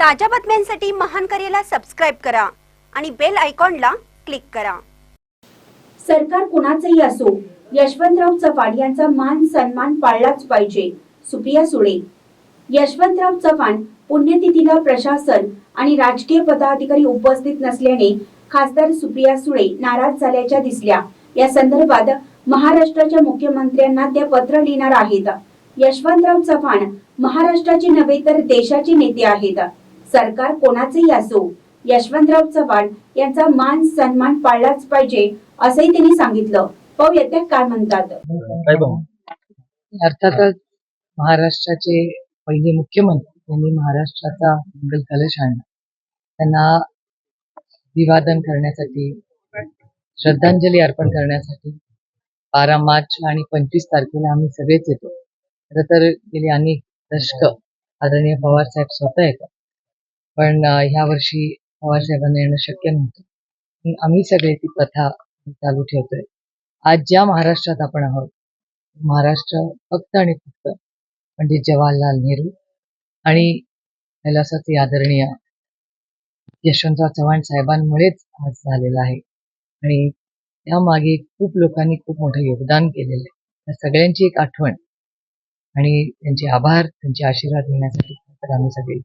ताज्या बातम्यांसाठी महान करेला सबस्क्राईब करा आणि बेल आयकॉनला क्लिक करा. सरकार कुणाचंही असो यशवंतराव चव्हाण यांचा मान सन्मान पाळलाच पाहिजे सुप्रिया सुळे. यशवंतराव चव्हाण पुण्यतिथीला प्रशासन आणि राजकीय पदाधिकारी उपस्थित नसल्याने खासदार सुप्रिया सुळे नाराज झाल्याच्या दिसल्या. या संदर्भात महाराष्ट्राच्या मुख्यमंत्र्यांना त्या पत्र लिहिणार आहेत. यशवंतराव चव्हाण महाराष्ट्राचे नव्हे तर देशाचे नेते आहेत. सरकार कोणाचेही असो यशवंतराव चव्हाण यांचा मान सन्मान पाळलाच पाहिजे असंही त्यांनी सांगितलं. पाहूया त्या काय म्हणतात. अर्थातच महाराष्ट्राचे पहिले मुख्यमंत्री त्यांनी महाराष्ट्राचा मंगल कलश आणला. त्यांना अभिवादन करण्यासाठी श्रद्धांजली अर्पण करण्यासाठी बारा मार्च आणि पंचवीस तारखेला आम्ही सगळेच येतो. खरं तर गेली अनेक दशक आदरणीय पवार साहेब स्वतः येतात. पण ह्या वर्षी पवार साहेबांना येणं शक्य नव्हतं. आम्ही सगळे ती प्रथा चालू ठेवतोय. आज ज्या महाराष्ट्रात आपण आहोत महाराष्ट्र फक्त आणि फक्त पंडित जवाहरलाल नेहरू आणि कैलासाचे आदरणीय यशवंतराव चव्हाण साहेबांमुळेच आज झालेला आहे. आणि त्यामागे खूप लोकांनी खूप मोठं योगदान केलेलं आहे. त्या सगळ्यांची एक आठवण आणि त्यांचे आभार त्यांचे आशीर्वाद घेण्यासाठी आम्ही सगळे